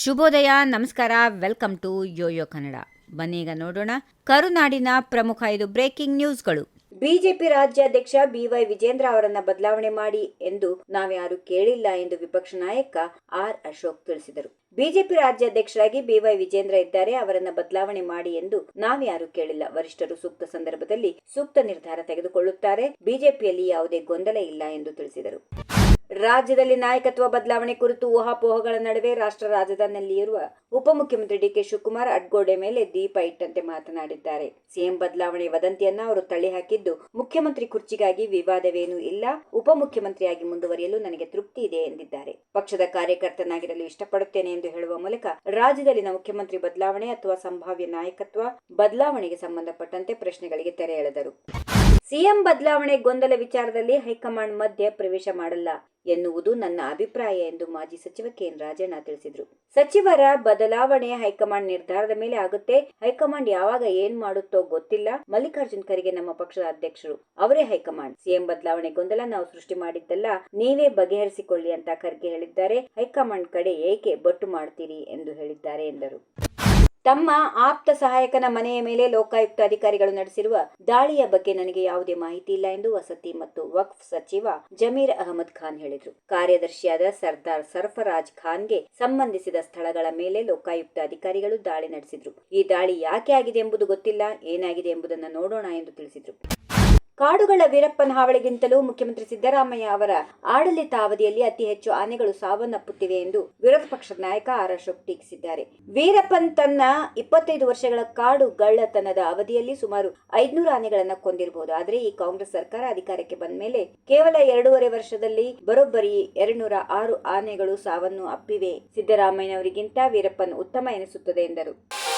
ಶುಭೋದಯ, ನಮಸ್ಕಾರ, welcome to Yoyo Kannada. ಬನ್ನೀಗ ನೋಡೋಣ ಕರುನಾಡಿನ ಪ್ರಮುಖ ಐದು ಬ್ರೇಕಿಂಗ್ ನ್ಯೂಸ್ಗಳು. ಬಿಜೆಪಿ ರಾಜ್ಯಾಧ್ಯಕ್ಷ ಬಿವೈ ವಿಜೇಂದ್ರ ಅವರನ್ನ ಬದಲಾವಣೆ ಮಾಡಿ ಎಂದು ನಾವ್ಯಾರು ಕೇಳಿಲ್ಲ ಎಂದು ವಿಪಕ್ಷ ನಾಯಕ ಆರ್ ಅಶೋಕ್ ತಿಳಿಸಿದರು. ಬಿಜೆಪಿ ರಾಜ್ಯಾಧ್ಯಕ್ಷರಾಗಿ ಬಿವೈ ವಿಜೇಂದ್ರ ಇದ್ದಾರೆ, ಅವರನ್ನ ಬದಲಾವಣೆ ಮಾಡಿ ಎಂದು ನಾವ್ಯಾರು ಕೇಳಿಲ್ಲ. ವರಿಷ್ಠರು ಸೂಕ್ತ ಸಂದರ್ಭದಲ್ಲಿ ಸೂಕ್ತ ನಿರ್ಧಾರ ತೆಗೆದುಕೊಳ್ಳುತ್ತಾರೆ. ಬಿಜೆಪಿಯಲ್ಲಿ ಯಾವುದೇ ಗೊಂದಲ ಇಲ್ಲ ಎಂದು ತಿಳಿಸಿದರು. ರಾಜ್ಯದಲ್ಲಿ ನಾಯಕತ್ವ ಬದಲಾವಣೆ ಕುರಿತು ಊಹಾಪೋಹಗಳ ನಡುವೆ ರಾಷ್ಟ್ರ ರಾಜಧಾನಿಯಲ್ಲಿರುವ ಉಪಮುಖ್ಯಮಂತ್ರಿ ಡಿಕೆ ಶಿವಕುಮಾರ್ ಅಡ್ಗೋಡೆ ಮೇಲೆ ದೀಪ ಇಟ್ಟಂತೆ ಮಾತನಾಡಿದ್ದಾರೆ. ಸಿಎಂ ಬದಲಾವಣೆ ವದಂತಿಯನ್ನ ಅವರು ತಳ್ಳಿ ಹಾಕಿದ್ದು, ಮುಖ್ಯಮಂತ್ರಿ ಕುರ್ಚಿಗಾಗಿ ವಿವಾದವೇನೂ ಇಲ್ಲ, ಉಪಮುಖ್ಯಮಂತ್ರಿಯಾಗಿ ಮುಂದುವರಿಯಲು ನನಗೆ ತೃಪ್ತಿ ಇದೆ ಎಂದಿದ್ದಾರೆ. ಪಕ್ಷದ ಕಾರ್ಯಕರ್ತನಾಗಿರಲು ಇಷ್ಟಪಡುತ್ತೇನೆ ಎಂದು ಹೇಳುವ ಮೂಲಕ ರಾಜ್ಯದಲ್ಲಿನ ಮುಖ್ಯಮಂತ್ರಿ ಬದಲಾವಣೆ ಅಥವಾ ಸಂಭಾವ್ಯ ನಾಯಕತ್ವ ಬದಲಾವಣೆಗೆ ಸಂಬಂಧಪಟ್ಟಂತೆ ಪ್ರಶ್ನೆಗಳಿಗೆ ತೆರೆ ಎಳೆದರು. ಸಿಎಂ ಬದಲಾವಣೆ ಗೊಂದಲ ವಿಚಾರದಲ್ಲಿ ಹೈಕಮಾಂಡ್ ಮಧ್ಯೆ ಪ್ರವೇಶ ಮಾಡಲ್ಲ ಎನ್ನುವುದು ನನ್ನ ಅಭಿಪ್ರಾಯ ಎಂದು ಮಾಜಿ ಸಚಿವ ಕೆಎನ್ ರಾಜಣ್ಣ ತಿಳಿಸಿದರು. ಸಚಿವರ ಬದಲಾವಣೆ ಹೈಕಮಾಂಡ್ ನಿರ್ಧಾರದ ಮೇಲೆ ಆಗುತ್ತೆ. ಹೈಕಮಾಂಡ್ ಯಾವಾಗ ಏನ್ ಮಾಡುತ್ತೋ ಗೊತ್ತಿಲ್ಲ. ಮಲ್ಲಿಕಾರ್ಜುನ್ ಖರ್ಗೆ ನಮ್ಮ ಪಕ್ಷದ ಅಧ್ಯಕ್ಷರು. ಅವರೇ ಹೈಕಮಾಂಡ್. ಸಿಎಂ ಬದಲಾವಣೆ ಗೊಂದಲ ನಾವು ಸೃಷ್ಟಿ ಮಾಡಿದ್ದಲ್ಲ. ನೀವೇ ಬಗೆಹರಿಸಿಕೊಳ್ಳಿ ಅಂತ ಖರ್ಗೆ ಹೇಳಿದ್ದಾರೆ. ಹೈಕಮಾಂಡ್ ಕಡೆ ಏಕೆ ಬಟ್ಟು ಮಾಡ್ತೀರಿ ಎಂದು ಹೇಳಿದ್ದಾರೆ ಎಂದರು. ತಮ್ಮ ಆಪ್ತ ಸಹಾಯಕನ ಮನೆಯ ಮೇಲೆ ಲೋಕಾಯುಕ್ತ ಅಧಿಕಾರಿಗಳು ನಡೆಸಿರುವ ದಾಳಿಯ ಬಗ್ಗೆ ನನಗೆ ಯಾವುದೇ ಮಾಹಿತಿ ಇಲ್ಲ ಎಂದು ವಸತಿ ಮತ್ತು ವಕ್ಫ್ ಸಚಿವ ಜಮೀರ್ ಅಹಮದ್ ಖಾನ್ ಹೇಳಿದರು. ಕಾರ್ಯದರ್ಶಿಯಾದ ಸರ್ದಾರ್ ಸರ್ಫರಾಜ್ ಖಾನ್ಗೆ ಸಂಬಂಧಿಸಿದ ಸ್ಥಳಗಳ ಮೇಲೆ ಲೋಕಾಯುಕ್ತ ಅಧಿಕಾರಿಗಳು ದಾಳಿ ನಡೆಸಿದ್ರು. ಈ ದಾಳಿ ಯಾಕೆ ಆಗಿದೆ ಎಂಬುದು ಗೊತ್ತಿಲ್ಲ. ಏನಾಗಿದೆ ಎಂಬುದನ್ನು ನೋಡೋಣ ಎಂದು ತಿಳಿಸಿದರು. ಕಾಡುಗಳ ವೀರಪ್ಪನ ಹಾವಳಿಗಿಂತಲೂ ಮುಖ್ಯಮಂತ್ರಿ ಸಿದ್ದರಾಮಯ್ಯ ಅವರ ಆಡಳಿತ ಅವಧಿಯಲ್ಲಿ ಅತಿ ಹೆಚ್ಚು ಆನೆಗಳು ಸಾವನ್ನಪ್ಪುತ್ತಿವೆ ಎಂದು ವಿರೋಧ ಪಕ್ಷದ ನಾಯಕ ಆರ್ ಅಶೋಕ್ ಟೀಕಿಸಿದ್ದಾರೆ. ವೀರಪ್ಪನ್ ತನ್ನ ಇಪ್ಪತ್ತೈದು ವರ್ಷಗಳ ಕಾಡು ಗಳ್ಳತನದ ಅವಧಿಯಲ್ಲಿ ಸುಮಾರು ಐದ್ನೂರು ಆನೆಗಳನ್ನು ಕೊಂದಿರಬಹುದು ಆದರೆ ಈ ಕಾಂಗ್ರೆಸ್ ಸರ್ಕಾರ ಅಧಿಕಾರಕ್ಕೆ ಬಂದ ಮೇಲೆ ಕೇವಲ ಎರಡೂವರೆ ವರ್ಷದಲ್ಲಿ ಬರೋಬ್ಬರಿ ಎರಡ್ನೂರ ಆರು ಆನೆಗಳು ಸಾವನ್ನು ಅಪ್ಪಿವೆ. ಸಿದ್ದರಾಮಯ್ಯನವರಿಗಿಂತ ವೀರಪ್ಪನ್ ಉತ್ತಮ ಎನಿಸುತ್ತದೆ ಎಂದರು.